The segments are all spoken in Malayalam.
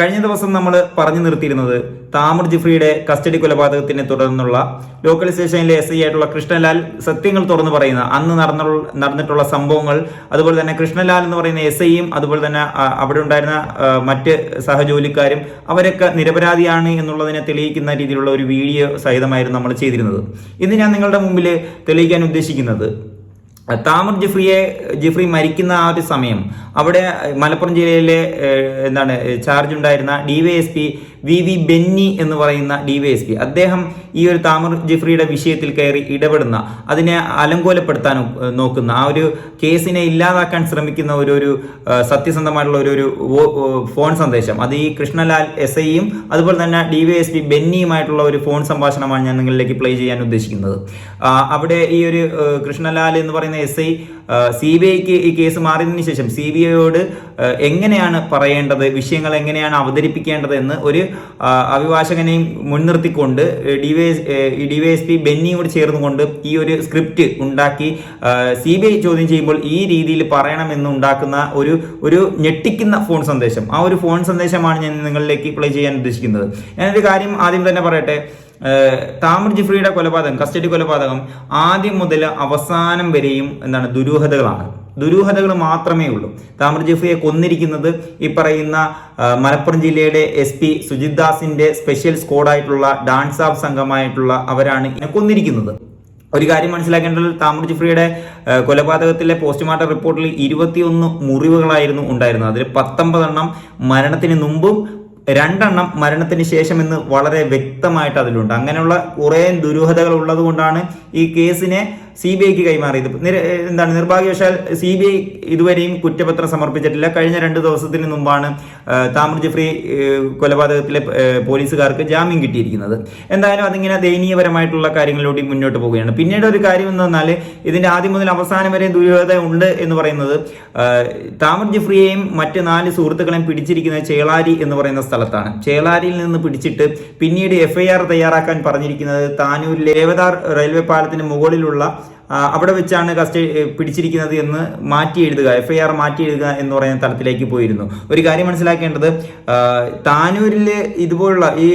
കഴിഞ്ഞ ദിവസം നമ്മൾ പറഞ്ഞു നിർത്തിയിരുന്നത് താമർ ജിഫ്രിയുടെ കസ്റ്റഡി കൊലപാതകത്തിനെ തുടർന്നുള്ള ലോക്കൽ സ്റ്റേഷനിലെ എസ് ഐ ആയിട്ടുള്ള കൃഷ്ണലാൽ സത്യങ്ങൾ തുറന്നു പറയുന്ന അന്ന് നടന്ന നടന്നിട്ടുള്ള സംഭവങ്ങൾ അതുപോലെ തന്നെ കൃഷ്ണലാൽ എന്ന് പറയുന്ന എസ് ഐയും അതുപോലെ തന്നെ അവിടെ ഉണ്ടായിരുന്ന മറ്റ് സഹജോലിക്കാരും അവരൊക്കെ നിരപരാധിയാണ് എന്നുള്ളതിനെ തെളിയിക്കുന്ന രീതിയിലുള്ള ഒരു വീഡിയോ സഹിതമായിരുന്നു നമ്മൾ ചെയ്തിരുന്നത്. ഇന്ന് ഞാൻ നിങ്ങളുടെ മുമ്പിൽ തെളിയിക്കാൻ ഉദ്ദേശിക്കുന്നത് താമർ ജിഫ്രിയെ ജിഫ്രി മരിക്കുന്ന ആ ഒരു സമയം അവിടെ മലപ്പുറം ജില്ലയിലെ എന്താണ് ചാർജ് ഉണ്ടായിരുന്ന D Y S P V V Benny എന്ന് പറയുന്ന ഡി വൈ എസ് പി അദ്ദേഹം ഈ ഒരു താമർ ജിഫ്രിയുടെ വിഷയത്തിൽ കയറി ഇടപെടുന്ന അതിനെ അലങ്കോലപ്പെടുത്താൻ നോക്കുന്ന ആ ഒരു കേസിനെ ഇല്ലാതാക്കാൻ ശ്രമിക്കുന്ന ഒരു ഒരു സത്യസന്ധമായിട്ടുള്ള ഒരു ഫോൺ സന്ദേശം. അത് ഈ കൃഷ്ണലാൽ എസ് ഐയും അതുപോലെ തന്നെ ഡി വൈ എസ് പി ബെന്നിയുമായിട്ടുള്ള ഒരു ഫോൺ സംഭാഷണമാണ് ഞാൻ നിങ്ങളിലേക്ക് പ്ലേ ചെയ്യാൻ ഉദ്ദേശിക്കുന്നത്. അവിടെ ഈ ഒരു കൃഷ്ണലാൽ എന്ന് പറയുന്ന എസ് ഐ സി ബി ഐക്ക് ഈ കേസ് മാറിയതിനു ശേഷം സി ബി ഐയോട് എങ്ങനെയാണ് പറയേണ്ടത് വിഷയങ്ങൾ എങ്ങനെയാണ് അവതരിപ്പിക്കേണ്ടത് എന്ന് ഒരു അഭിഭാഷകനെയും മുൻനിർത്തിക്കൊണ്ട് ഡി വൈ എസ് പി ബെന്നിയോട് ചേർന്നുകൊണ്ട് ഈ ഒരു സ്ക്രിപ്റ്റ് ഉണ്ടാക്കി സി ബി ഐ ചോദ്യം ചെയ്യുമ്പോൾ ഈ രീതിയിൽ പറയണമെന്ന് ഉണ്ടാക്കുന്ന ഒരു ഒരു ഞെട്ടിക്കുന്ന ഫോൺ സന്ദേശം. ആ ഒരു ഫോൺ സന്ദേശമാണ് ഞാൻ നിങ്ങളിലേക്ക് പ്ലേ ചെയ്യാൻ ഉദ്ദേശിക്കുന്നത്. ഞാനൊരു കാര്യം ആദ്യം തന്നെ പറയട്ടെ. താമർ ജിഫ്രിയുടെ കൊലപാതകം കസ്റ്റഡി കൊലപാതകം ആദ്യം മുതൽ അവസാനം വരെയും എന്താണ് ദുരൂഹതകളാണ്. ദുരൂഹതകൾ മാത്രമേ ഉള്ളൂ. താമർ ജിഫ്രിയെ കൊന്നിരിക്കുന്നത് ഈ പറയുന്ന മലപ്പുറം ജില്ലയുടെ എസ് പി സുജിത് ദാസിന്റെ സ്പെഷ്യൽ സ്ക്വാഡായിട്ടുള്ള ഡാൻസ് ആഫ് സംഘമായിട്ടുള്ള അവരാണ് കൊന്നിരിക്കുന്നത്. ഒരു കാര്യം മനസ്സിലാക്കേണ്ടത് താമർ ജിഫ്രിയുടെ കൊലപാതകത്തിലെ പോസ്റ്റ്മോർട്ടം റിപ്പോർട്ടിൽ ഇരുപത്തിയൊന്ന് മുറിവുകളായിരുന്നു ഉണ്ടായിരുന്നത്. അതിൽ പത്തൊമ്പതെണ്ണം മരണത്തിന് മുമ്പും രണ്ടെണ്ണം മരണത്തിന് ശേഷം എന്ന് വളരെ വ്യക്തമായിട്ട് അതിലുണ്ട്. അങ്ങനെയുള്ള കുറേ ദുരൂഹതകൾ ഉള്ളതുകൊണ്ടാണ് ഈ കേസിനെ സി ബി ഐക്ക് കൈമാറിയത് എന്താണ് നിർഭാഗ്യവശാൽ സി ബി ഐ ഇതുവരെയും കുറ്റപത്രം സമർപ്പിച്ചിട്ടില്ല. കഴിഞ്ഞ രണ്ട് ദിവസത്തിന് മുമ്പാണ് താമർ ജഫ്രി കൊലപാതകത്തിലെ പോലീസുകാർക്ക് ജാമ്യം കിട്ടിയിരിക്കുന്നത്. എന്തായാലും അതിങ്ങനെ ദയനീയപരമായിട്ടുള്ള കാര്യങ്ങളിലൂടെ മുന്നോട്ട് പോവുകയാണ്. പിന്നീട് ഒരു കാര്യം എന്ന് പറഞ്ഞാൽ ഇതിന്റെ ആദ്യം മുതൽ അവസാനം വരെ ദുരൂഹത ഉണ്ട് എന്ന് പറയുന്നത് താമർ ജഫ്രിയെയും മറ്റ് നാല് സുഹൃത്തുക്കളെയും പിടിച്ചിരിക്കുന്നത് ചേളാരി എന്ന് പറയുന്ന സ്ഥലത്താണ്. ചേളാരിയിൽ നിന്ന് പിടിച്ചിട്ട് പിന്നീട് എഫ്ഐആർ തയ്യാറാക്കാൻ പറഞ്ഞിരിക്കുന്നത് താനൂരിലെ ദേവദാർ റെയിൽവേ പാലത്തിന് മുകളിലുള്ള അവിടെ വെച്ചാണ് കസ്റ്റഡി പിടിച്ചിരിക്കുന്നത് എന്ന് മാറ്റി എഴുതുക എഫ് ഐ ആർ മാറ്റി എഴുതുക എന്ന് പറയുന്ന തലത്തിലേക്ക് പോയിരുന്നു. ഒരു കാര്യം മനസ്സിലാക്കേണ്ടത് താനൂരിൽ ഇതുപോലുള്ള ഈ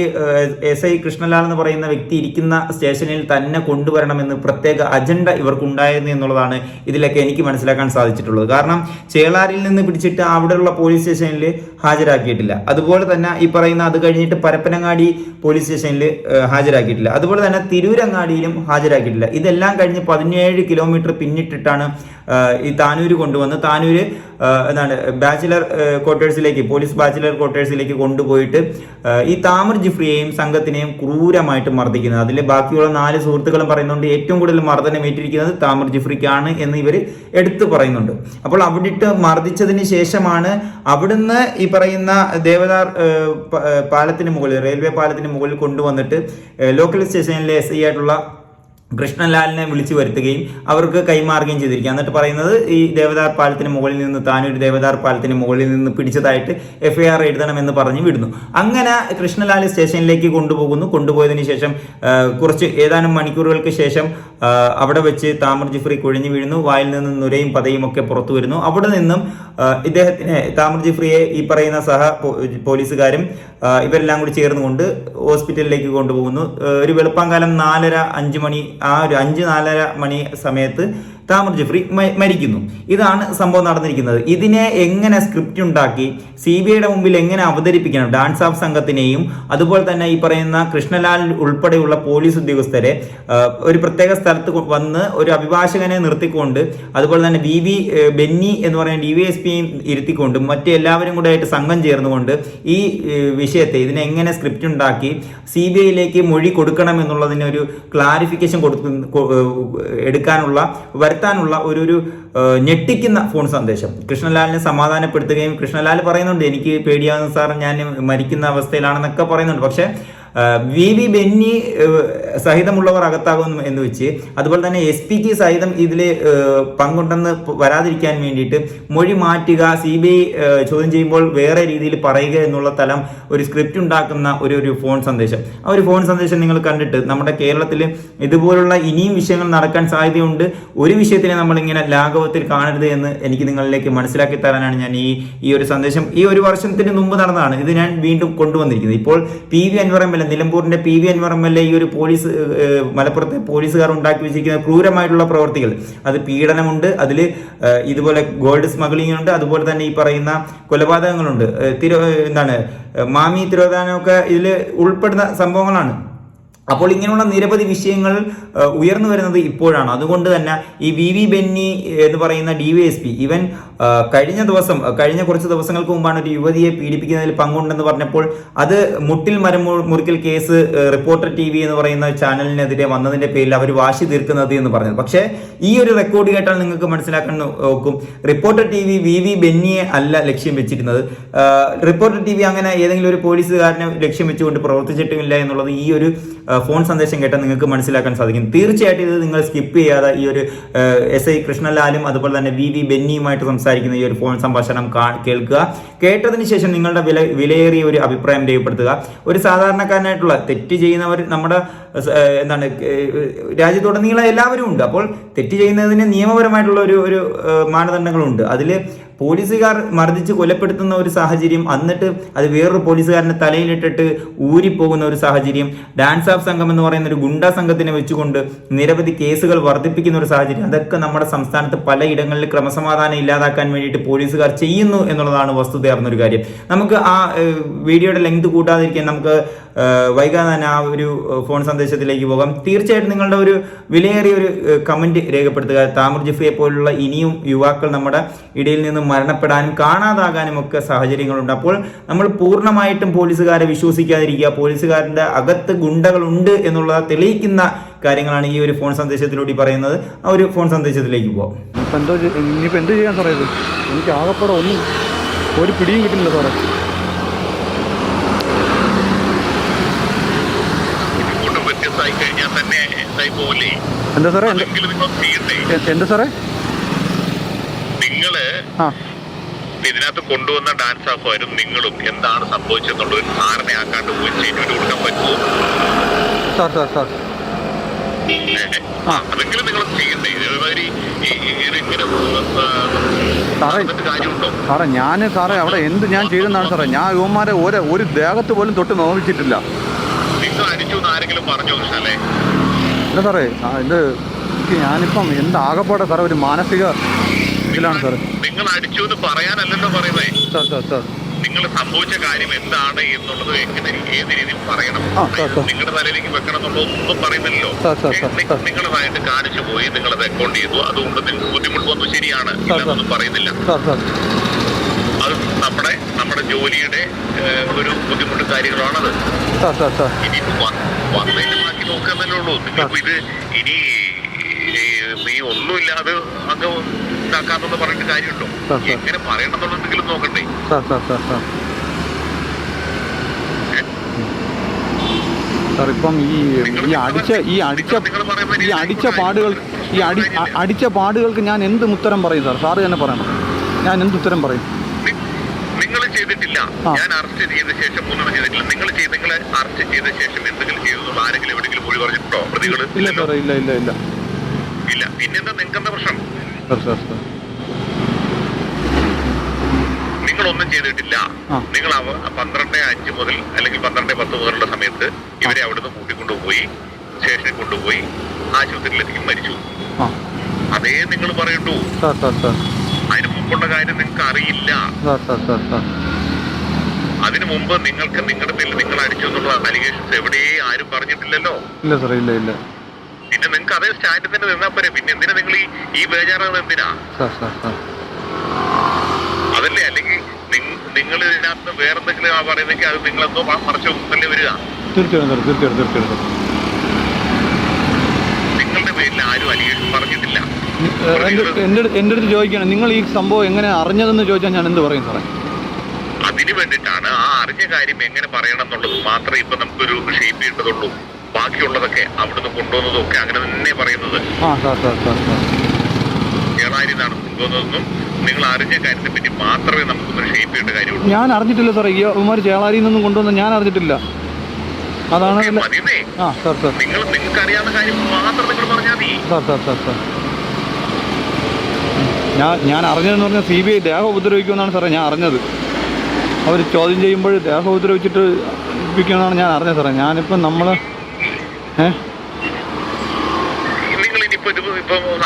എസ് ഐ കൃഷ്ണലാൽ എന്ന് പറയുന്ന വ്യക്തി ഇരിക്കുന്ന സ്റ്റേഷനിൽ തന്നെ കൊണ്ടുവരണമെന്ന് പ്രത്യേക അജണ്ട ഇവർക്കുണ്ടായിരുന്നു എന്നുള്ളതാണ് ഇതിലൊക്കെ എനിക്ക് മനസ്സിലാക്കാൻ സാധിച്ചിട്ടുള്ളത്. കാരണം ചേളാരിൽ നിന്ന് പിടിച്ചിട്ട് അവിടെയുള്ള പോലീസ് സ്റ്റേഷനിൽ ഹാജരാക്കിയിട്ടില്ല. അതുപോലെ തന്നെ ഈ പറയുന്ന അത് കഴിഞ്ഞിട്ട് പരപ്പനങ്ങാടി പോലീസ് സ്റ്റേഷനിൽ ഹാജരാക്കിയിട്ടില്ല. അതുപോലെ തന്നെ തിരൂരങ്ങാടിയിലും ഹാജരാക്കിയിട്ടില്ല. ഇതെല്ലാം കഴിഞ്ഞ് പതിനേഴ് കിലോമീറ്റർ പിന്നിട്ടിട്ടാണ് ഈ താനൂര് കൊണ്ടുവന്ന് താനൂര് എന്താണ് ബാച്ചിലർ ക്വാർട്ടേഴ്സിലേക്ക് പോലീസ് ബാച്ചിലർ ക്വാർട്ടേഴ്സിലേക്ക് കൊണ്ടുപോയിട്ട് ഈ താമർ ജിഫ്രിയെയും സംഘത്തിനെയും ക്രൂരമായിട്ട് മർദ്ദിക്കുന്നത്. അതിൽ ബാക്കിയുള്ള നാല് സുഹൃത്തുക്കളും പറയുന്നുണ്ട് ഏറ്റവും കൂടുതൽ മർദ്ദനം ഏറ്റിരിക്കുന്നത് താമർ ജിഫ്രിക്കാണ് എന്ന് ഇവർ എടുത്തു പറയുന്നുണ്ട്. അപ്പോൾ അവിടിട്ട് മർദ്ദിച്ചതിന് ശേഷമാണ് അവിടുന്ന് ഈ പറയുന്ന ദേവദാർ പാലത്തിന് മുകളിൽ റെയിൽവേ പാലത്തിന് മുകളിൽ കൊണ്ടുവന്നിട്ട് ലോക്കൽ സ്റ്റേഷനിലെ എസ് ഐ ആയിട്ടുള്ള കൃഷ്ണലാലിനെ വിളിച്ചു വരുത്തുകയും അവർക്ക് കൈമാറുകയും ചെയ്തിരിക്കുക എന്നിട്ട് പറയുന്നത് ഈ ദേവദാർ പാലത്തിന് മുകളിൽ നിന്ന് താനൊരു ദേവദാർ പാലത്തിന് മുകളിൽ നിന്ന് പിടിച്ചതായിട്ട് എഫ് ഐ ആർ എഴുതണമെന്ന് പറഞ്ഞ് വിടുന്നു. അങ്ങനെ കൃഷ്ണലാൽ സ്റ്റേഷനിലേക്ക് കൊണ്ടുപോകുന്നു. കൊണ്ടുപോയതിനു ശേഷം കുറച്ച് ഏതാനും മണിക്കൂറുകൾക്ക് ശേഷം അവിടെ വെച്ച് താമർ ജിഫ്രി കുഴിഞ്ഞു വീഴുന്നു. വായിൽ നിന്ന് നുരയും പതയും ഒക്കെ പുറത്തു വരുന്നു. അവിടെ നിന്നും ഇദ്ദേഹത്തിനെ താമർ ജിഫ്രിയെ ഈ പറയുന്ന സഹ പോലീസുകാരും ഇവരെല്ലാം കൂടി ചേർന്നുകൊണ്ട് ഹോസ്പിറ്റലിലേക്ക് കൊണ്ടുപോകുന്നു. ഒരു വെളുപ്പാങ്കാലം നാലര അഞ്ച് മണി ആ ഒരു അഞ്ച് നാലര മണി സമയത്ത് താമർ ജിഫ്രി മരിക്കുന്നു. ഇതാണ് സംഭവം നടന്നിരിക്കുന്നത്. ഇതിനെ എങ്ങനെ സ്ക്രിപ്റ്റ് ഉണ്ടാക്കി സി ബി ഐയുടെ മുമ്പിൽ എങ്ങനെ അവതരിപ്പിക്കണം ഡാൻസ് ഓഫ് സംഘത്തിനെയും അതുപോലെ തന്നെ ഈ പറയുന്ന കൃഷ്ണലാൽ ഉൾപ്പെടെയുള്ള പോലീസ് ഉദ്യോഗസ്ഥരെ ഒരു പ്രത്യേക സ്ഥലത്ത് വന്ന് ഒരു അഭിഭാഷകനെ നിർത്തിക്കൊണ്ട് അതുപോലെ തന്നെ വി വി ബെന്നി എന്ന് പറയുന്ന ഡി വി എസ് പിയും ഇരുത്തിക്കൊണ്ടും മറ്റു എല്ലാവരും കൂടെ ആയിട്ട് സംഘം ചേർന്നുകൊണ്ട് ഈ വിഷയത്തെ ഇതിനെ എങ്ങനെ സ്ക്രിപ്റ്റ് ഉണ്ടാക്കി സി ബി ഐയിലേക്ക് മൊഴി കൊടുക്കണം എന്നുള്ളതിന് ഒരു ക്ലാരിഫിക്കേഷൻ കൊടുക്ക എടുക്കാനുള്ള വരുത്താനുള്ള ഒരു ഒരു ഞെട്ടിക്കുന്ന ഫോൺ സന്ദേശം. കൃഷ്ണലാലിനെ സമാധാനപ്പെടുത്തുകയും കൃഷ്ണലാൽ പറയുന്നുണ്ട് എനിക്ക് പേടിയാവുന്ന സാർ ഞാൻ മരിക്കുന്ന അവസ്ഥയിലാണെന്നൊക്കെ പറയുന്നുണ്ട്. പക്ഷേ വി വി ബെന്നി സഹിതമുള്ളവർ അകത്താകും എന്ന് വെച്ച് അതുപോലെ തന്നെ എസ് പിക്ക് സഹിതം ഇതിൽ പങ്കുണ്ടെന്ന് വരാതിരിക്കാൻ വേണ്ടിയിട്ട് മൊഴി മാറ്റുക സി ബി ഐ ചോദ്യം ചെയ്യുമ്പോൾ വേറെ രീതിയിൽ പറയുക എന്നുള്ള തലം ഒരു സ്ക്രിപ്റ്റ് ഉണ്ടാക്കുന്ന ഒരു ഒരു ഫോൺ സന്ദേശം. ആ ഒരു ഫോൺ സന്ദേശം നിങ്ങൾ കണ്ടിട്ട് നമ്മുടെ കേരളത്തിൽ ഇതുപോലുള്ള ഇനിയും വിഷയങ്ങൾ നടക്കാൻ സാധ്യതയുണ്ട്. ഒരു വിഷയത്തിനെ നമ്മളിങ്ങനെ ലാഘവത്തിൽ കാണരുത് എന്ന് എനിക്ക് നിങ്ങളിലേക്ക് മനസ്സിലാക്കി തരാനാണ് ഞാൻ ഈ ഈ ഒരു സന്ദേശം. ഈ ഒരു വർഷത്തിന് മുമ്പ് നടന്നതാണ് ഇത് ഞാൻ വീണ്ടും കൊണ്ടുവന്നിരിക്കുന്നത്. ഇപ്പോൾ പി വി എ നിലമ്പൂരിന്റെ P V Anvar M L A ഈ ഒരു പോലീസ് മലപ്പുറത്തെ പോലീസുകാർ ഉണ്ടാക്കി വെച്ചിരിക്കുന്ന ക്രൂരമായിട്ടുള്ള പ്രവർത്തികൾ. അത് പീഡനമുണ്ട് അതിൽ ഇതുപോലെ ഗോൾഡ് സ്മഗ്ലിംഗ് ഉണ്ട് അതുപോലെ തന്നെ ഈ പറയുന്ന കൊലപാതകങ്ങളുണ്ട്. തിരു എന്താണ് മാമി തിരോധാനമൊക്കെ ഇതിൽ ഉൾപ്പെടുന്ന സംഭവങ്ങളാണ്. അപ്പോൾ ഇങ്ങനെയുള്ള നിരവധി വിഷയങ്ങൾ ഉയർന്നു വരുന്നത് ഇപ്പോഴാണ്. അതുകൊണ്ട് തന്നെ ഈ വി വി ബെന്നി എന്ന് പറയുന്ന ഡി വി എസ് പി ഇവൻ കഴിഞ്ഞ ദിവസം കഴിഞ്ഞ കുറച്ച് ദിവസങ്ങൾക്ക് മുമ്പാണ് ഒരു യുവതിയെ പീഡിപ്പിക്കുന്നതിൽ പങ്കുണ്ടെന്ന് പറഞ്ഞപ്പോൾ അത് മുട്ടിൽ മരം മുറിക്കൽ കേസ് റിപ്പോർട്ടർ ടി വി എന്ന് പറയുന്ന ചാനലിനെതിരെ വന്നതിന്റെ പേരിൽ അവർ വാശി തീർക്കുന്നത് എന്ന് പറഞ്ഞത്. പക്ഷേ ഈ ഒരു റെക്കോർഡ് കേട്ടാൽ നിങ്ങൾക്ക് മനസ്സിലാക്കാൻ നോക്കും Reporter T V V V ബെന്നിയെ അല്ല ലക്ഷ്യം വെച്ചിരുന്നത്. റിപ്പോർട്ടർ ടി വി അങ്ങനെ ഏതെങ്കിലും ഒരു പോലീസുകാരനെ ലക്ഷ്യം വെച്ചുകൊണ്ട് പ്രവർത്തിച്ചിട്ടുമില്ല എന്നുള്ളത് ഈ ഒരു ഫോൺ സന്ദേശം കേട്ടാൽ നിങ്ങൾക്ക് മനസ്സിലാക്കാൻ സാധിക്കും. തീർച്ചയായിട്ടും ഇത് നിങ്ങൾ സ്കിപ്പ് ചെയ്യാതെ ഈ ഒരു എസ് ഐ കൃഷ്ണലാലും അതുപോലെ തന്നെ വി വി ബെന്നിയുമായിട്ട് സംസാരിക്കുന്ന ഈ ഒരു ഫോൺ സംഭാഷണം കേൾക്കുക. കേട്ടതിന് ശേഷം നിങ്ങളുടെ വില വിലയേറിയ ഒരു അഭിപ്രായം രേഖപ്പെടുത്തുക. ഒരു സാധാരണക്കാരനായിട്ടുള്ള തെറ്റ് ചെയ്യുന്നവർ നമ്മുടെ എന്താണ് രാജ്യത്തുടനീളം എല്ലാവരും ഉണ്ട്. അപ്പോൾ തെറ്റ് ചെയ്യുന്നതിന് നിയമപരമായിട്ടുള്ള ഒരു ഒരു മാനദണ്ഡങ്ങളുണ്ട്. അതിൽ പോലീസുകാർ മർദ്ദിച്ച് കൊലപ്പെടുത്തുന്ന ഒരു സാഹചര്യം എന്നിട്ട് അത് വേറൊരു പോലീസുകാരന്റെ തലയിലിട്ടിട്ട് ഊരിപ്പോകുന്ന ഒരു സാഹചര്യം ഡാൻസ് ഓഫ് സംഘം എന്ന് പറയുന്ന ഒരു ഗുണ്ട സംഘത്തിനെ വെച്ചുകൊണ്ട് നിരവധി കേസുകൾ വർദ്ധിപ്പിക്കുന്ന ഒരു സാഹചര്യം. അതൊക്കെ നമ്മുടെ സംസ്ഥാനത്ത് പലയിടങ്ങളിൽ ക്രമസമാധാനം ഇല്ലാതാക്കാൻ വേണ്ടിയിട്ട് പോലീസുകാർ ചെയ്യുന്നു എന്നുള്ളതാണ് വസ്തുതയാർന്നൊരു കാര്യം. നമുക്ക് ആ വീഡിയോയുടെ ലെങ്ത് കൂട്ടാതിരിക്കാൻ നമുക്ക് വൈകാതെ തന്നെ ആ ഒരു ഫോൺ സന്ദേശത്തിലേക്ക് പോകാം. തീർച്ചയായിട്ടും നിങ്ങളുടെ ഒരു വിലയേറിയ ഒരു കമന്റ് രേഖപ്പെടുത്തുക. താമർ ജിഫിയെ പോലുള്ള ഇനിയും യുവാക്കൾ നമ്മുടെ ഇടയിൽ നിന്ന് മരണപ്പെടാനും കാണാതാകാനും ഒക്കെ സാഹചര്യങ്ങളുണ്ട്. അപ്പോൾ നമ്മൾ പൂർണമായിട്ടും പോലീസുകാരെ വിശ്വസിക്കാതിരിക്കുക പോലീസുകാരന്റെ അകത്ത് ഗുണ്ടകളുണ്ട് എന്നുള്ളത് തെളിയിക്കുന്ന കാര്യങ്ങളാണ് ഈ ഒരു ഫോൺ സന്ദേശത്തിലൂടെ പറയുന്നത്. ആ ഒരു ഫോൺ സന്ദേശത്തിലേക്ക് പോകാം ഇപ്പം എന്തോ ഇനിയിപ്പോൾ എന്ത് ചെയ്യാൻ സാറേ ഇത്? എനിക്ക് ആകപ്പാടെ ഒന്നും ഒരു പിടിയും കിട്ടില്ല സാറേ കൂട്ടം വ്യത്യസ്തമായി കഴിഞ്ഞാൽ തന്നെ എന്തായി പോലെ എന്താ സാറേ? എന്ത് സാറേ? നിങ്ങൾ ഇതിനകത്ത് കൊണ്ടുവന്ന ഡാൻസ് ആഫായാലും നിങ്ങളും. എന്താണ് സംഭവിച്ചെന്നുള്ള ഒരു ധാരണ ആക്കാണ്ട് പോയി സ്റ്റേറ്റ്മെന്റ് കൊടുക്കാൻ പറ്റുമോ? Sir sir sir. അതെങ്കിലും നിങ്ങൾ ചെയ്യണ്ടേ ഇതേമാതിരി സാറേ സാറേ ഞാൻ സാറേ അവിടെ എന്ത് ഞാൻ ചെയ്തെന്നാണ് സാറേ. ഞാൻ യുവന്മാരെ ഒരു ഒരു ദേഹത്ത് പോലും തൊട്ട് നോവിച്ചിട്ടില്ല. നിങ്ങൾ അടിച്ചു എന്ന് ആരെങ്കിലും പറഞ്ഞു ഇല്ല സാറേ ഇത് എനിക്ക് ഞാനിപ്പം എന്താകപ്പാടെ സാറേ ഒരു മാനസിക ഇതിലാണ് സാറേ. നിങ്ങൾ അടിച്ചു എന്ന് പറയാനല്ലല്ലോ പറയുന്നേ. Sir sir sir. നിങ്ങൾ സംഭവിച്ച കാര്യം എന്താണ് എന്നുള്ളത് എങ്ങനെ ഏത് രീതിയിൽ പറയണം. നിങ്ങളുടെ തലയിലേക്ക് വെക്കണം എന്നുള്ളത് ഒന്നും പറയുന്നില്ലല്ലോ. നിങ്ങളതായിട്ട് കാണിച്ചു പോയി നിങ്ങളത് അക്കൗണ്ട് ചെയ്തു. അതുകൊണ്ട് നിങ്ങൾക്ക് ബുദ്ധിമുട്ട് വന്നു ശരിയാണ്. ഇല്ലെന്നൊന്നും പറയുന്നില്ല. അത് നമ്മുടെ നമ്മുടെ ജോലിയുടെ ഒരു ബുദ്ധിമുട്ട് കാര്യങ്ങളാണത് ഇനി ബാക്കി നോക്കുന്നല്ലേ ഉള്ളൂ നിങ്ങളിപ്പോ ഇത് ഇനി നീ ഒന്നുമില്ലാതെ അങ്ങ് ഇതാക്കാന്നെന്ന് പറഞ്ഞിട്ട് കാര്യമുണ്ടോ? എങ്ങനെ. എങ്ങനെ പറയണമെന്നുള്ളതെങ്കിലും നോക്കണ്ടേ സാർ ഇപ്പം ഈ ഈ അടിച്ച ഈ അടിച്ച ഈ അടിച്ച പാടുകൾ ഈ അടി അടിച്ച പാടുകൾക്ക് ഞാൻ എന്ത് ഉത്തരം പറയും സാർ? സാറ് തന്നെ പറയണം. ഞാൻ എന്ത് ഉത്തരം പറയും? ചെയ്തിട്ടില്ല. ഞാൻ അറസ്റ്റ് ചെയ്ത ശേഷം ഒന്നും ചെയ്തിട്ടില്ല. നിങ്ങൾ ചെയ്ത് നിങ്ങളെ അറസ്റ്റ് ചെയ്ത ശേഷം എന്തെങ്കിലും ചെയ്തു ആരെങ്കിലും എവിടെയെങ്കിലും മൊഴി പറഞ്ഞിട്ടുണ്ടോ? പ്രതികൾ ഇല്ല ഇല്ല ഇല്ല ഇല്ല. ഇല്ല. പിന്നെന്താ നിങ്ങൾക്ക് എന്താ പ്രശ്നം നിങ്ങളൊന്നും ചെയ്തിട്ടില്ല. നിങ്ങൾ അവ- പന്ത്രണ്ട് അഞ്ച് മുതൽ അല്ലെങ്കിൽ പന്ത്രണ്ട് പത്ത് മുതലുള്ള സമയത്ത് ഇവരെ അവിടുന്ന് കൂട്ടിക്കൊണ്ടുപോയി സ്റ്റേഷനിൽ കൊണ്ടുപോയി ആശുപത്രിയിലെത്തിക്കും മരിച്ചു. അതേ നിങ്ങൾ പറയണ്ടു സാർ സാർ സാർ. അതിന് മുമ്പുള്ള കാര്യം നിങ്ങൾക്ക് അറിയില്ല സാർ സാർ സാർ സാർ. അതിനു മുമ്പ് നിങ്ങൾക്ക് നിങ്ങളുടെ പേരിൽ നിങ്ങൾ അടിച്ചു എന്നുള്ള അലിഗേഷൻസ് എവിടെ ആരും പറഞ്ഞിട്ടില്ലല്ലോ? ഇല്ല സാറേ ഇല്ല ഇല്ല. പിന്നെ നിങ്ങൾക്ക് അതേ സ്റ്റാൻഡിൽ തന്നെ നിന്നാ പോരെ. പിന്നെ എന്തിനാ നിങ്ങൾ ഈ ഈ ബേജാറാകുന്നത് എന്തിനാ? Sir sir sir. അതല്ലേ? അല്ലെങ്കിൽ നിങ്ങൾ ഇതിനകത്ത് വേറെന്തെങ്കിലും ആ പറയുന്നെങ്കിൽ അത് നിങ്ങളെന്തോ മറച്ചു വരിക. തീർച്ചയായും സാർ തീർച്ചയായിട്ടും തീർച്ചയായിട്ടും. പേരിൽ ആരും അലിഗേഷൻ പറഞ്ഞിട്ടില്ല. എന്റെ അടുത്ത് ചോദിക്കണം നിങ്ങൾ ഈ സംഭവം എങ്ങനെ അറിഞ്ഞതെന്ന് ചോദിച്ചാൽ ഞാൻ എന്ത് പറയും സാറേ? അതിനു വേണ്ടിട്ടാണ് വേണ്ടിയിട്ടാണ് ആ അറിഞ്ഞ കാര്യം എങ്ങനെ പറയണം എന്നുള്ളത് മാത്രമേ ഇപ്പൊ നമുക്കൊരു ഷേപ്പ് ചെയ്യേണ്ടതുള്ളൂ ബാക്കിയുള്ളതൊക്കെ അവിടുന്ന് കൊണ്ടുവന്നതും ഒക്കെ അങ്ങനെ തന്നെ പറയുന്നത്. കൊണ്ടുവന്നതെന്നും നിങ്ങൾ അറിഞ്ഞ കാര്യത്തെ പറ്റി മാത്രമേ നമുക്കൊന്ന് ഷേപ്പ് ചെയ്യേണ്ട കാര്യമുള്ളൂ. ഞാൻ അറിഞ്ഞിട്ടില്ല സാറേ ഈ ഉമാർ ചേളാരിയിൽ നിന്നും കൊണ്ടുവന്ന് ഞാൻ അറിഞ്ഞിട്ടില്ല. അതാണ് ആ സാർ സാർ നിങ്ങൾ നിങ്ങൾക്ക് അറിയാവുന്ന കാര്യം മാത്രം നിങ്ങൾ പറഞ്ഞാൽ മതി. സാർ സാർ സാർ സാർ ഞാൻ ഞാൻ അറിഞ്ഞതെന്ന് പറഞ്ഞാൽ സി ബി ഐ ദേഹം ഉപദ്രവിക്കുമെന്നാണ് സാറേ ഞാൻ അറിഞ്ഞത്. അവർ ചോദ്യം ചെയ്യുമ്പോൾ ദേഹം ഉപദ്രവിച്ചിട്ട് ഇരിക്കുമെന്നാണ് ഞാൻ അറിഞ്ഞത് സാറേ ഞാനിപ്പം നമ്മൾ ഏ? ഇപ്പൊ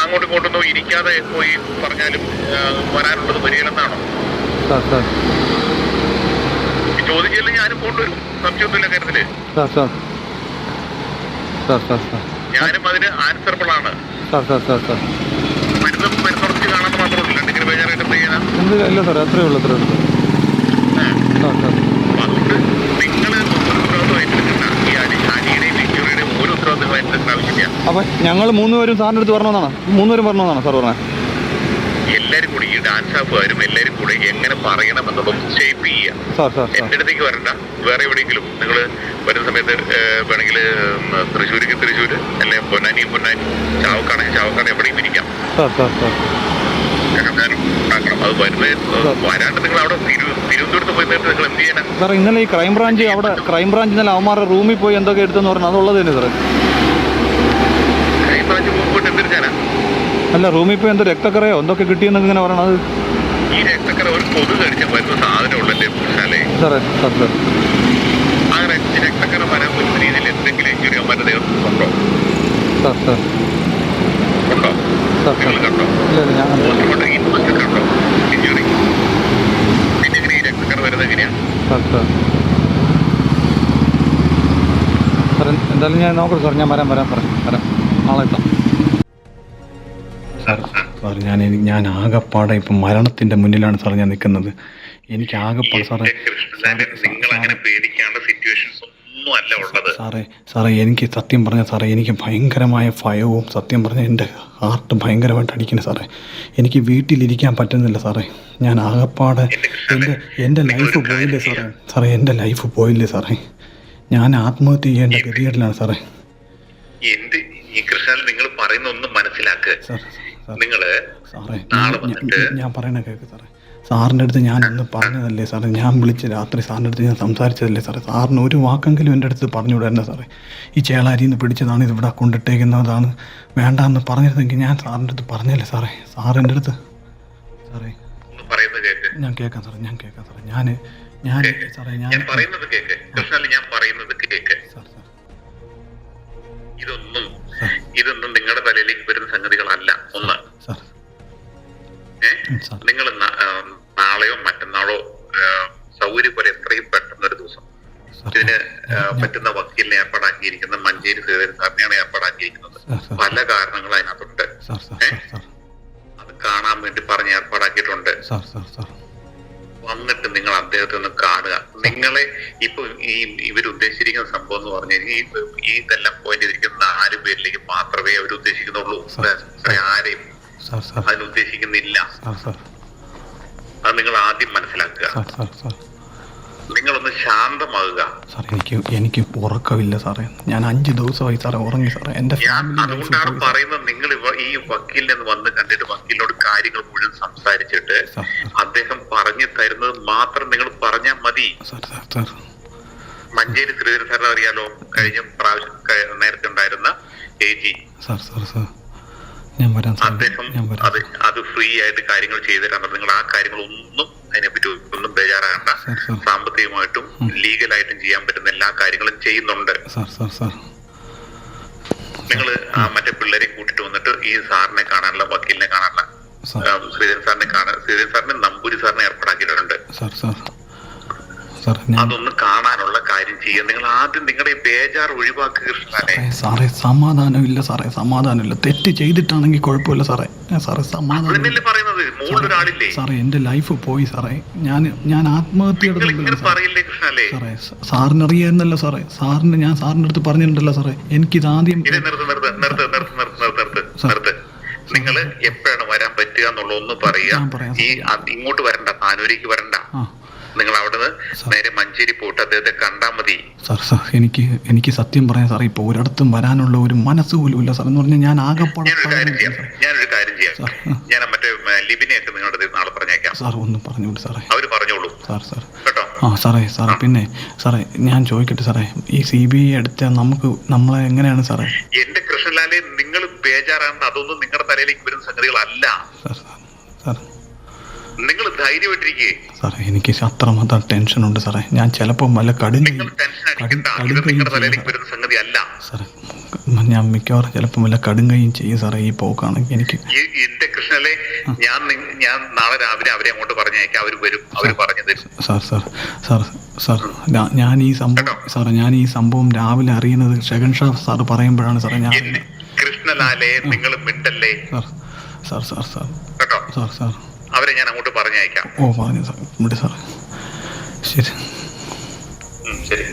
അങ്ങോട്ടും ഇങ്ങോട്ടൊന്നും ഇരിക്കാതെ പോയി പറഞ്ഞാലും വരാനുള്ളത് വരികയില്ലെന്നാണോ സാർ സാർ കൊണ്ടുവരും അതിന് ആണ്. ഇല്ല സാറേ അത്രേ ഉള്ളൂ അത്രേ ഉള്ളൂ. ഒരു അപ്പൊ ഞങ്ങൾ മൂന്നുപേരും സാറിന്റെ അടുത്ത് പറഞ്ഞതാണ് മൂന്നുപേരും പറഞ്ഞതാണ് സാർ പറഞ്ഞത്? എല്ലാരും കൂടി ഈ ഡാൻസ് ആപ്പുകാരും എല്ലാരും കൂടി എങ്ങനെ പറയണം എന്നുള്ളതും ഷേപ്പ് ചെയ്യുക എന്റെ അടുത്തേക്ക് വരണ്ട. വേറെ എവിടെയെങ്കിലും നിങ്ങൾ വരുന്ന സമയത്ത് വേണമെങ്കിൽ തൃശ്ശൂർക്ക് തൃശ്ശൂർ അല്ലെ പൊന്നാനി പൊന്നാനി ചാവക്കാണെങ്കിൽ ചാവക്കാട് എവിടെയും ഇരിക്കാം സാർ ഇന്നലെ ഈ ക്രൈംബ്രാഞ്ച് അവിടെ ക്രൈംബ്രാഞ്ച് ഇന്നലെ അവന്മാരുടെ റൂമിൽ പോയി എന്തൊക്കെ എടുത്തെന്ന് പറഞ്ഞു അതുള്ളത് തന്നെ സാറേ ക്രൈംബ്രാഞ്ച് പോയിട്ട് എന്തിരിച്ചാനാ അല്ല റൂമിൽ ഇപ്പോൾ എന്തോ രക്തക്കറയോ എന്തൊക്കെ കിട്ടിയെന്നൊക്കെ ഇങ്ങനെ പറയണത് ഈ രക്തക്കറ ഒരു പൊതു കഴിച്ച വരുന്ന സാധനമുള്ളല്ലേ പുരുഷാലേ സാറേ സാർ സാർ ആ രക്തക്കറ വരാൻ പറ്റുന്ന രീതിയിൽ എന്തെങ്കിലും ഇഞ്ചുറി ദേഹത്ത് ഉണ്ടോ? Sir sir. ഉണ്ടോ? Sir sir. കണ്ടോ? ഇല്ല ഞാൻ കണ്ടോ? ഇഞ്ചുറി. പിന്നെ എങ്ങനെ ഈ രക്തക്കറ വരുന്നത് എങ്ങനെയാ? Sir sir. സാർ എന്തായാലും ഞാൻ നോക്കട്ടെ സാർ. ഞാൻ വരാൻ വരാം പറയാം വരാം. നാളെ എത്താം. സാർ ഞാൻ ഞാൻ ആകെപ്പാടെ ഇപ്പം മരണത്തിന്റെ മുന്നിലാണ് സാർ ഞാൻ നിൽക്കുന്നത്. എനിക്ക് ആകെപ്പാടെ സാറേ സാറേ സാറേ എനിക്ക് സത്യം പറഞ്ഞ സാറേ എനിക്ക് ഭയങ്കരമായ ഭയവും സത്യം പറഞ്ഞ എന്റെ ഹാർട്ട് ഭയങ്കരമായിട്ട് അടിക്കണേ സാറേ. എനിക്ക് വീട്ടിലിരിക്കാൻ പറ്റുന്നില്ല സാറേ. ഞാൻ ആകെപ്പാടെ എന്റെ എന്റെ ലൈഫ് പോയില്ലേ സാറേ? സാറേ എന്റെ ലൈഫ് പോയില്ലേ സാറേ? ഞാൻ ആത്മഹത്യ ചെയ്യേണ്ട ഗതികേടിലാണ് സാറേ. എന്ത് ഈ കൃഷ്ണൻ നിങ്ങൾ പറയുന്ന ഒന്നും മനസ്സിലാക്ക്. സാർ സാർ നിങ്ങൾ സാറേ നാളെ ഞാൻ- വന്നിട്ട് ഞാൻ- ഞാൻ പറയണ കേൾക്ക് സാറേ. സാറിന്റെ അടുത്ത് ഞാൻ ഇന്ന് പറഞ്ഞതല്ലേ സാറേ? ഞാൻ വിളിച്ച രാത്രി സാറിന്റെ അടുത്ത് ഞാൻ സംസാരിച്ചതല്ലേ സാറേ? സാറിന് ഒരു വാക്കെങ്കിലും എന്റെ അടുത്ത് പറഞ്ഞുവിടായിരുന്നു സാറേ. ഈ ചേളാരിയിൽ നിന്ന് പിടിച്ചതാണ് ഇത് ഇവിടെ കൊണ്ടിട്ടേക്കുന്നതാണ്. വേണ്ടാന്ന് പറഞ്ഞിരുന്നെങ്കിൽ ഞാൻ സാറിന്റെ അടുത്ത് പറഞ്ഞല്ലേ സാറേ? സാറിന്റെ അടുത്ത് സാറേ ഒന്ന് ഞാൻ കേൾക്കാം സാറേ ഞാൻ കേൾക്കാം സാറേ. ഞാൻ ഞാൻ സാറേ ഞാൻ പറയുന്നത് കേക്ക്. ഞാൻ പറയുന്നത് കേക്ക്. ഇതൊന്നും ഇതൊന്നും നിങ്ങളുടെ തലയിലേക്ക് വരുന്ന സംഗതികളല്ല. ഒന്ന്. നിങ്ങൾ നാളെയോ മറ്റന്നാളോ സൗകര്യം പോലെ എത്രയും പെട്ടെന്ന് ഒരു ദിവസം ഇതിന് പറ്റുന്ന വക്കീലിനെ ഏർപ്പാടാക്കിയിരിക്കുന്ന മഞ്ചേരി ശ്രീധരൻ സാറിനെയാണ് ഏർപ്പാടാക്കിയിരിക്കുന്നത്. പല കാരണങ്ങൾ അതിനകത്തുണ്ട്. അത് കാണാൻ വേണ്ടി പറഞ്ഞ് ഏർപ്പാടാക്കിയിട്ടുണ്ട്. വന്നിട്ട് നിങ്ങൾ അദ്ദേഹത്തെ ഒന്ന് കാണുക. നിങ്ങളെ ഇപ്പൊ ഈ ഇവരുദ്ദേശിച്ചിരിക്കുന്ന സംഭവം എന്ന് പറഞ്ഞാൽ ഈ ഈ ഇതെല്ലാം പോയിന്റ് ചെയ്തിരിക്കുന്ന നാല് പേരിലേക്ക് മാത്രമേ അവർ ഉദ്ദേശിക്കുന്നുള്ളൂ വേറെ ആരെയും സാർ സാർ അതിന് ഉദ്ദേശിക്കുന്നില്ല. അത് നിങ്ങൾ ആദ്യം മനസ്സിലാക്കുക. നിങ്ങളൊന്ന് ശാന്തമാകുക. സാർ എനിക്ക് എനിക്ക് ഉറക്കമില്ല സാറേ. ഞാൻ അഞ്ച് ദിവസമായി സാറേ ഉറങ്ങി സാറേ. എന്റെ അതുകൊണ്ടാണ് പറയുന്നത് നിങ്ങൾ ഈ വക്കീലിനെ നിന്ന് വന്ന് കണ്ടിട്ട് വക്കീലിനോട് കാര്യങ്ങൾ മുഴുവൻ സംസാരിച്ചിട്ട് അദ്ദേഹം പറഞ്ഞു തരുന്നത് മാത്രം നിങ്ങൾ പറഞ്ഞാൽ മതി. മഞ്ചേരി ശ്രീധരൻ സാറിനെ അറിയാലോ? കഴിഞ്ഞ പ്രാവശ്യം നേരത്തെ ഉണ്ടായിരുന്ന A G. Sir sir sir. അദ്ദേഹം അത് അത് ഫ്രീ ആയിട്ട് കാര്യങ്ങൾ ചെയ്തു തരാൻ നിങ്ങൾ ആ കാര്യങ്ങളൊന്നും അതിനെപ്പറ്റി ഒന്നും ബേജാറാകണ്ട. സാമ്പത്തികമായിട്ടും ലീഗലായിട്ടും ചെയ്യാൻ പറ്റുന്ന എല്ലാ കാര്യങ്ങളും ചെയ്യുന്നുണ്ട്. നിങ്ങൾ ആ മറ്റേ പിള്ളേരെ കൂട്ടിട്ട് വന്നിട്ട് ഈ സാറിനെ കാണാനുള്ള വക്കീലിനെ കാണാനുള്ള ശ്രീധരൻ സാറിനെ കാണാൻ ശ്രീധരൻ സാറിനെ നമ്പൂരി സാറിനെ ഏർപ്പാടാക്കിയിട്ടുണ്ട്. അതൊന്ന് കാണാനുള്ള കാര്യം ചെയ്യുക. നിങ്ങൾ ആദ്യം നിങ്ങളുടെ ബേജാർ ഒഴിവാക്കുക കൃഷ്ണനെ സാറേ സമാധാനമില്ല സാറേ സമാധാനമില്ല. തെറ്റ് ചെയ്തിട്ടാണെങ്കിൽ കുഴപ്പമില്ല സാറേ. സാറേ സമാധാനം പറയുന്നത്? മുകളിലൊരാളില്ലേ സാറേ എന്റെ ലൈഫ് പോയി സാറേ. ഞാൻ ഞാൻ ആത്മഹത്യ പറയില്ലേ കൃഷ്ണല്ലേ സാറേ. സാറിന് അറിയായിരുന്നല്ലോ സാറേ സാറിന് ഞാൻ സാറിന്റെ അടുത്ത് പറഞ്ഞിട്ടുണ്ടല്ലോ സാറേ. എനിക്ക് ആദ്യം നിർത്ത് നിർത്ത് നിർത്ത് നിർത്ത് നിർത്ത് നിർത്ത് നിങ്ങൾ എപ്പോഴാണ് വരാൻ പറ്റുക എന്നുള്ള ഒന്ന് പറയുക ഈ ഇങ്ങോട്ട് വരണ്ട താനൂരേക്ക് വരണ്ട. നിങ്ങൾ അവിടുന്ന് നേരെ മഞ്ചേരി പോയിട്ട് അദ്ദേഹത്തെ കണ്ടാൽ മതി. സാർ സാർ എനിക്ക് എനിക്ക് സത്യം പറയാം സാർ ഇപ്പോൾ ഒരിടത്തും വരാനുള്ള ഒരു മനസ്സ് പോലും ഇല്ല സാർ എന്ന് പറഞ്ഞാൽ ഞാൻ ആകെപ്പാടെ ഞാനൊരു കാര്യം ചെയ്യാം. ഞാനൊരു കാര്യം ചെയ്യാം. ഞാൻ മറ്റേ ലിബിനെയൊക്കെ നിങ്ങളുടെ നാളെ പറഞ്ഞേക്കാം. സാർ ഒന്ന് പറഞ്ഞോളൂ സാറേ. അവർ പറഞ്ഞോളൂ. Sir sir. കേട്ടോ? ആ സാറേ സാറേ പിന്നെ സാറേ ഞാൻ ചോദിക്കട്ടെ സാറേ ഈ സി ബി ഐ എടുത്ത നമുക്ക് നമ്മളെ എങ്ങനെയാണ് സാറേ? എന്റെ കൃഷ്ണലാലെ നിങ്ങൾ ബേജാറാണെന്ന് അതൊന്നും നിങ്ങളുടെ തലയിലേക്ക് വരുന്ന സംഗതികളല്ല. സാർ. നിങ്ങൾ ധൈര്യമായിട്ടിരിക്കേ. സാറേ എനിക്ക് അത്രമാത്രം ടെൻഷൻ ഉണ്ട് സാറേ. ഞാൻ ചിലപ്പോൾ വല്ല കടി വരുന്ന സംഗതി അല്ല. സാറേ ഞാൻ മിക്കവാറും ചിലപ്പോൾ വല്ല കടുങ്കയും ചെയ്യും സാറേ ഈ പോക്കാണെങ്കിൽ എനിക്ക്. എന്റെ കൃഷ്ണലെ ഞാൻ ഞാൻ നാളെ രാവിലെ അവരെ അങ്ങോട്ട് പറഞ്ഞേക്കാം അവർ വരും. അവർ പറഞ്ഞു തരും. സാർ സാർ സാർ സാർ ഞാൻ ഈ സംഭവം സാറേ ഞാൻ ഈ സംഭവം രാവിലെ അറിയുന്നത് ഷെഗൻ ഷാ സാർ പറയുമ്പോഴാണ് സാറേ ഞാൻ കൃഷ്ണലാലേ നിങ്ങൾ മിണ്ടല്ലേ? Sir sir sir sir sir. അവരെ ഞാൻ അങ്ങോട്ട് പറഞ്ഞയക്കാം. ഓ പറഞ്ഞു സാർ. ശരി. ശരി.